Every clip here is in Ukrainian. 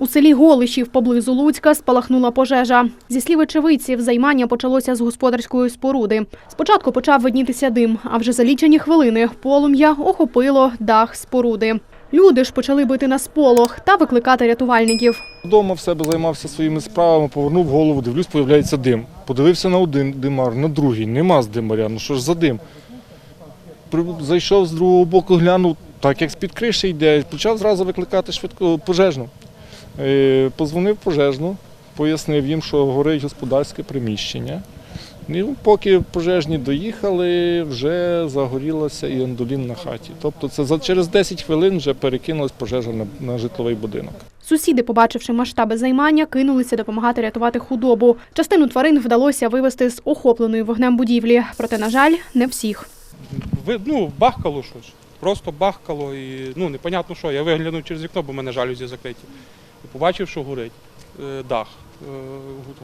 У селі Голишів поблизу Луцька спалахнула пожежа. Зі слів очевидців, займання почалося з господарської споруди. Спочатку почав виднітися дим, а вже за лічені хвилини полум'я охопило дах споруди. Люди ж почали бити на сполох та викликати рятувальників. Вдома в себе займався своїми справами, повернув голову, дивлюсь, появляється дим. Подивився на один димар, на другий, нема з димаря, ну що ж за дим. Зайшов з другого боку, глянув, так як з-під криші йде, почав зразу викликати швидко пожежну. Е, Позвонив пожежну, пояснив їм, що горить господарське приміщення. І поки пожежні доїхали, вже загорілося і ендолін на хаті. Тобто це за через 10 хвилин вже перекинулась пожежа на, на житловий будинок. Сусіди, побачивши масштаби займання, кинулися допомагати рятувати худобу. Частину тварин вдалося вивезти з охопленої вогнем будівлі. Проте, на жаль, не всіх. Ви, ну, бахкало щось. Просто бахкало і ну, непонятно що. Я виглянув через вікно, бо в мене жалюзі закриті. Побачив, що горить е, дах е,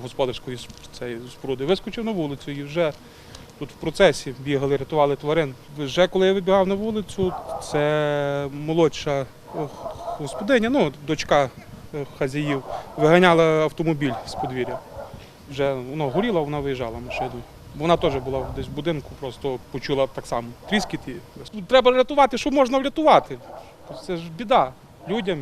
господарської споруди. Вискочив на вулицю і вже тут в процесі бігали, рятували тварин. Вже коли я вибігав на вулицю, це молодша господиня, ну, дочка е, хазяїв, виганяла автомобіль з подвір'я. Вже воно горіло, вона виїжджала машиною. Вона теж була десь в будинку, просто почула так само тріскіт. Треба рятувати, що можна врятувати. Це ж біда людям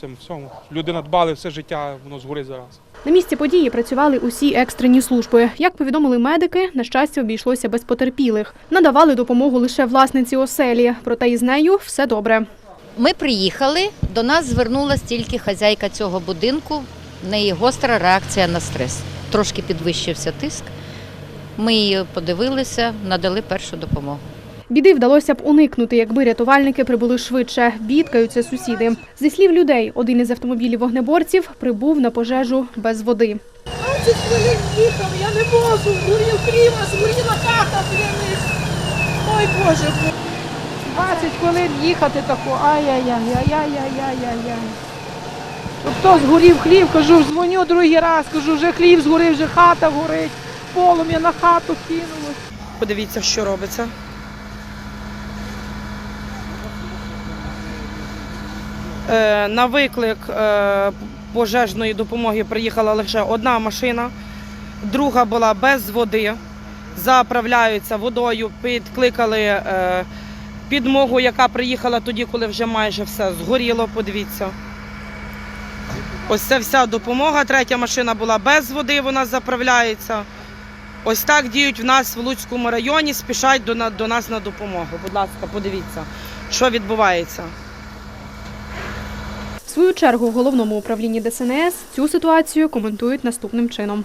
цим всьому. Люди надбали все життя, воно згорить зараз. На місці події працювали усі екстрені служби. Як повідомили медики, на щастя, обійшлося без потерпілих. Надавали допомогу лише власниці оселі, проте із нею все добре. Ми приїхали, до нас звернулася тільки хазяйка цього будинку. В неї гостра реакція на стрес. Трошки підвищився тиск. Ми її подивилися, надали першу допомогу. Біди вдалося б уникнути, якби рятувальники прибули швидше. Бідкаються сусіди. Зі слів людей, один із автомобілів вогнеборців прибув на пожежу без води. 20 хвилин їхав, я не можу, згорів хліба, згоріла хата, клянись. Ой Боже. 20 хвилин їхати тако, ай-яй-яй-яй-яй-яй-яй-яй. Хто згорів хліб, кажу, дзвоню другий раз, кажу, вже хліб згорів, вже хата горить, полум'я на хату кинулось. Подивіться, що робиться. На виклик е, пожежної допомоги приїхала лише одна машина, друга була без води. Заправляються водою, підкликали е, підмогу, яка приїхала тоді, коли вже майже все згоріло. Подивіться. Ось це вся допомога. Третя машина була без води, вона заправляється. Ось так діють в нас в Луцькому районі, спішать до нас на допомогу. Будь ласка, подивіться, що відбувається. Свою чергу в головному управлінні ДСНС цю ситуацію коментують наступним чином.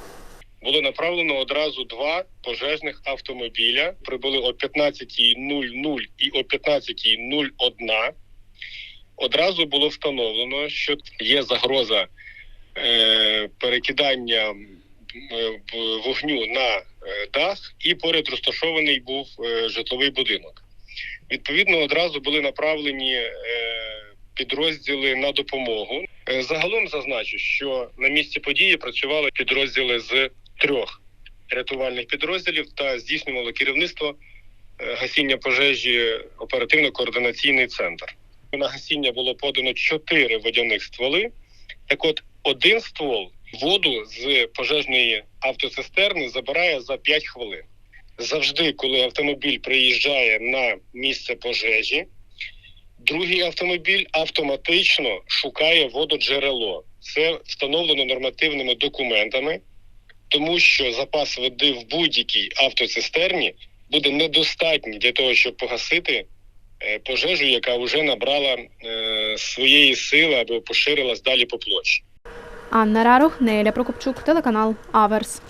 було направлено одразу два пожежних автомобіля. Прибули о 15.00 і о 15.01. Одразу було встановлено, що є загроза е, перекидання е, вогню на е, дах, і поряд розташований був житловий будинок. Відповідно, одразу були направлені підрозділи на допомогу. Е, Загалом зазначу, що на місці події працювали підрозділи з трьох рятувальних підрозділів та здійснювало керівництво е, гасіння пожежі оперативно-координаційний центр. На гасіння було подано чотири водяних стволи. Так, от один ствол воду з пожежної автоцистерни забирає за 5 хвилин. Завжди, коли автомобіль приїжджає на місце пожежі, другий автомобіль автоматично шукає вододжерело. Це встановлено нормативними документами тому що запас води в будь-якій автоцистерні буде недостатній для того, щоб погасити е, пожежу, яка вже набрала е, своєї сили або поширилась далі по площі. Анна Рарух, Неля Прокопчук, телеканал Аверс.